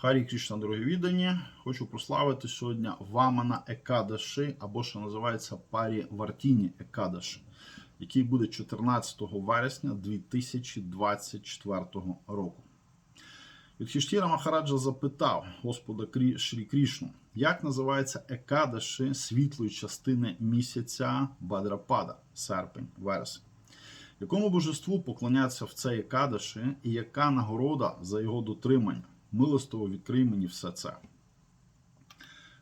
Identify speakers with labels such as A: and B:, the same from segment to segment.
A: Харі Кришна, дорогі віддані. Хочу прославити сьогодні Вамана Екадаши, або що називається Парі Вартіні Екадаши, який буде 14 вересня 2024 року. Юдхіштіра Махараджа запитав Господа Шрі Крішну, як називається Екадаши світлої частини місяця Бадрапада, серпень, вересень. Якому божеству поклоняться в цей Екадаши і яка нагорода за його дотримання? Милостиво відкрий мені все це.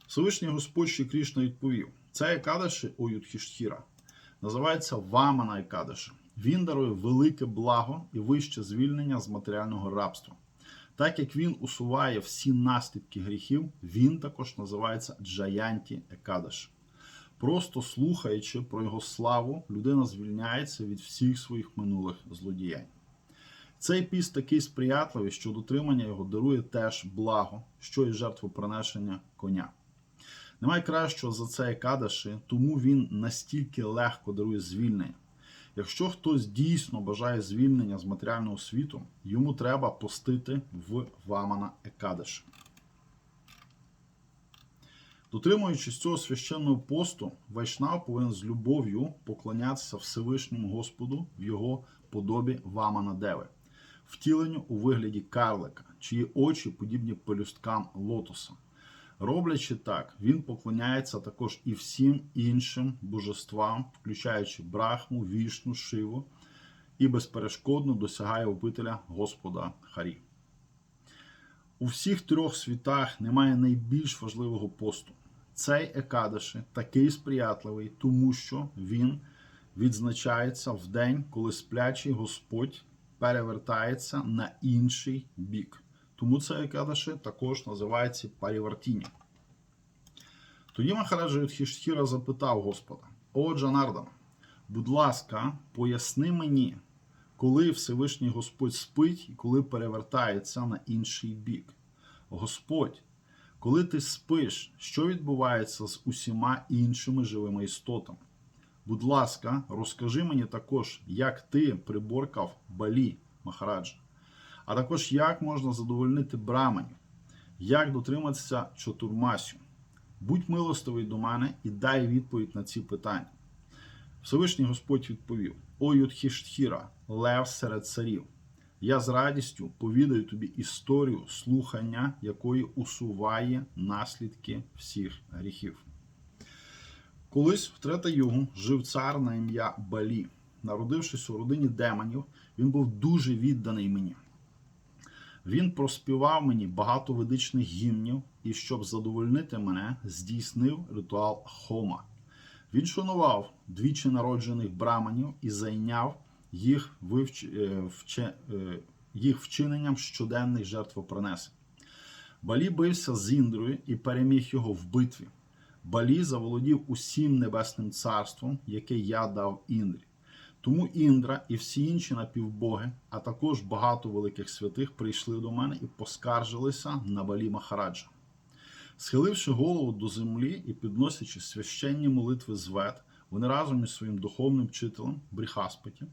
A: Всевишній Господь Шрі Крішна відповів: Це Екадаши, о Юдхіштіра, називається Вамана Екадаши. Він дарує велике благо і вище звільнення з матеріального рабства. Так як він усуває всі наслідки гріхів, він також називається Джаянті Екадаши. Просто слухаючи про його славу, людина звільняється від всіх своїх минулих злодіянь. Цей піст такий сприятливий, що дотримання його дарує теж благо, що і жертвоприношення коня. Немає кращого за це Екадаши, тому він настільки легко дарує звільнення. Якщо хтось дійсно бажає звільнення з матеріального світу, йому треба постити в Вамана Екадаши. Дотримуючись цього священного посту, Вайшнав повинен з любов'ю поклонятися Всевишньому Господу в його подобі Вамана Деви, втіленню у вигляді карлика, чиї очі подібні пелюсткам лотоса. Роблячи так, він поклоняється також і всім іншим божествам, включаючи Брахму, Вішну, Шиву, і безперешкодно досягає обителя Господа Харі. У всіх трьох світах немає найбільш важливого посту. Цей Екадаши такий сприятливий, тому що він відзначається в день, коли сплячий Господь перевертається на інший бік. Тому цей Екадаши також називається Парівартіні. Тоді Махараджа Юдхіштхіра запитав Господа: О Джанардана, будь ласка, поясни мені, коли Всевишній Господь спить і коли перевертається на інший бік. Господь, коли ти спиш, що відбувається з усіма іншими живими істотами? Будь ласка, розкажи мені також, як ти приборкав балі Махараджа, а також як можна задовольнити браманів, як дотриматися чотурмасю. Будь милостивий до мене і дай відповідь на ці питання. Всевишній Господь відповів: О Юдхіштхіра, лев серед царів. Я з радістю повідаю тобі історію слухання, якої усуває наслідки всіх гріхів. Колись в Трета Югу жив цар на ім'я Балі. Народившись у родині демонів, він був дуже відданий мені. Він проспівав мені багато ведичних гімнів і, щоб задовольнити мене, здійснив ритуал Хома. Він шанував двічі народжених браманів і зайняв їх, вивч... е, вче... е, їх вчиненням щоденних жертвопринесень. Балі бився з Індрою і переміг його в битві. Балі заволодів усім небесним царством, яке я дав Індрі. Тому Індра і всі інші напівбоги, а також багато великих святих прийшли до мене і поскаржилися на Балі Махараджа. Схиливши голову до землі і підносячи священні молитви з вет, вони разом із своїм духовним вчителем Бріхаспаті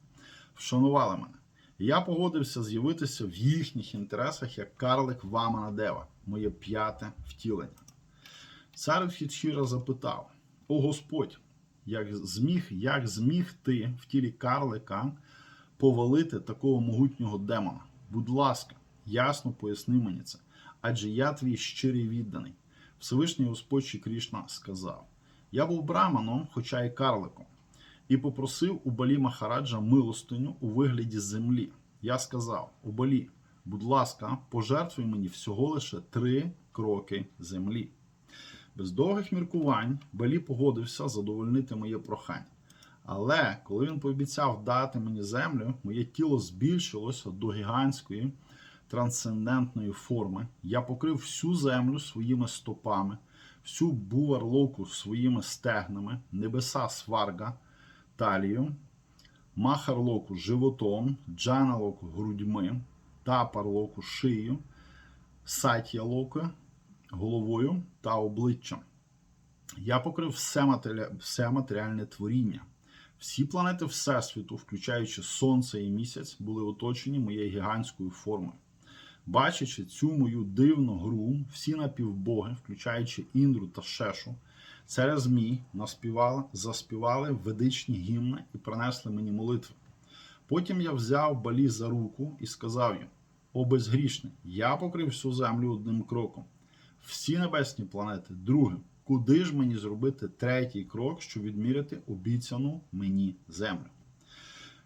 A: вшанували мене. Я погодився з'явитися в їхніх інтересах як карлик Вамана Дева, моє п'яте втілення. Цар Хітшіра запитав: О Господь, як зміг, як зміг ти в тілі карлика повалити такого могутнього демона? Будь ласка, ясно поясни мені це, адже я твій щирий відданий. Всевишній Господь Шрі Крішна сказав: Я був браманом, хоча й карликом, і попросив у Балі Махараджа милостиню у вигляді землі. Я сказав: У Балі, будь ласка, пожертвуй мені всього лише три кроки землі. Без довгих міркувань Балі погодився задовольнити моє прохання. Але коли він пообіцяв дати мені землю, моє тіло збільшилося до гігантської трансцендентної форми. Я покрив всю землю своїми стопами, всю буварлоку своїми стегнами, небеса сварга талію, махарлоку животом, джаналоку грудьми, тапарлоку шиєю, сатьялоку головою та обличчям. Я покрив все, матеріа... все матеріальне творіння. Всі планети Всесвіту, включаючи Сонце і місяць, були оточені моєю гігантською формою. Бачачи цю мою дивну гру, всі напівбоги, включаючи Індру та Шешу, через змій наспівали, заспівали ведичні гімни і принесли мені молитви. Потім я взяв балі за руку і сказав їм: О безгрішний, я покрив всю землю одним кроком, всі небесні планети другим. Куди ж мені зробити третій крок, щоб відміряти обіцяну мені землю?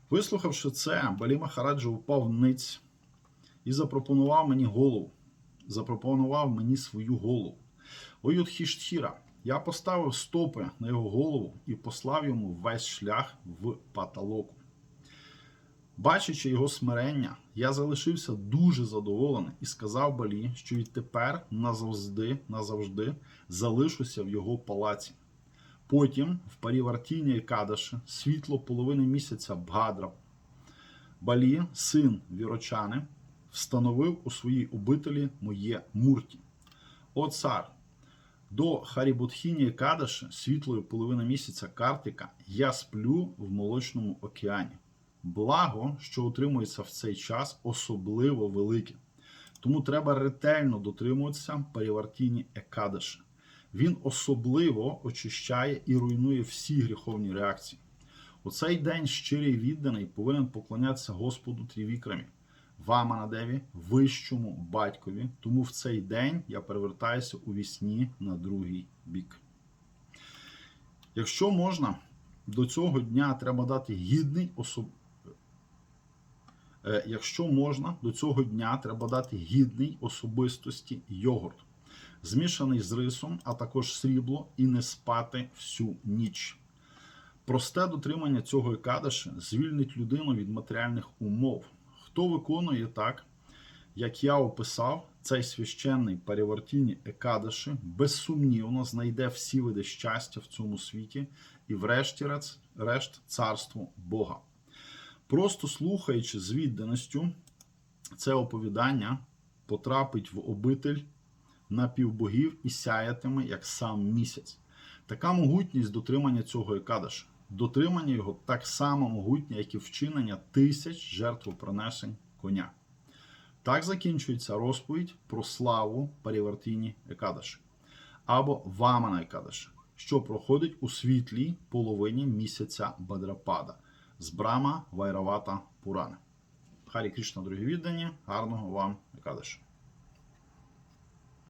A: Вислухавши це, Балі Махараджа упав ниць і запропонував мені голову. Запропонував мені свою голову. О Юдхіштхіра, я поставив стопи на його голову і послав йому весь шлях в паталоку. Бачачи його смирення, я залишився дуже задоволений і сказав Балі, що відтепер назавжди, назавжди залишуся в його палаці. Потім, в Парівартіні і Кадаші, світло половини місяця Бгадра, Балі, син Вірочани, встановив у своїй обителі моє мурті. О цар! До Харібутхіні і Кадаші, світлої половини місяця Картика, я сплю в молочному океані. Благо, що утримується в цей час, особливо велике. Тому треба ретельно дотримуватися Парівартіні Екадаші. Він особливо очищає і руйнує всі гріховні реакції. У цей день щирий відданий повинен поклонятися Господу Трівікрамі, Ваманадеві, вищому батькові. Тому в цей день я перевертаюся у вісні на другий бік. Якщо можна, до цього дня треба дати гідний особ... Е, Якщо можна, до цього дня треба дати гідний особистості йогурт, змішаний з рисом, а також срібло, і не спати всю ніч. Просте дотримання цього екадаші звільнить людину від матеріальних умов. Хто виконує так, як я описав, цей священний перевертінні екадаші безсумнівно знайде всі види щастя в цьому світі і, врешті-решт, решт, царство Бога. Просто слухаючи з відданістю, це оповідання потрапить в обитель напівбогів і сяятиме, як сам місяць. Така могутність дотримання цього екадаша. Дотримання його так само могутнє, як і вчинення тисяч жертвопринесень коня. Так закінчується розповідь про славу Парівартіні Екадаші або Вамана Екадаші, що проходить у світлій половині місяця Бадрапада з Брама Вайравата Пурани. Харі Кришна, дорогі віддані, гарного вам Екадаші.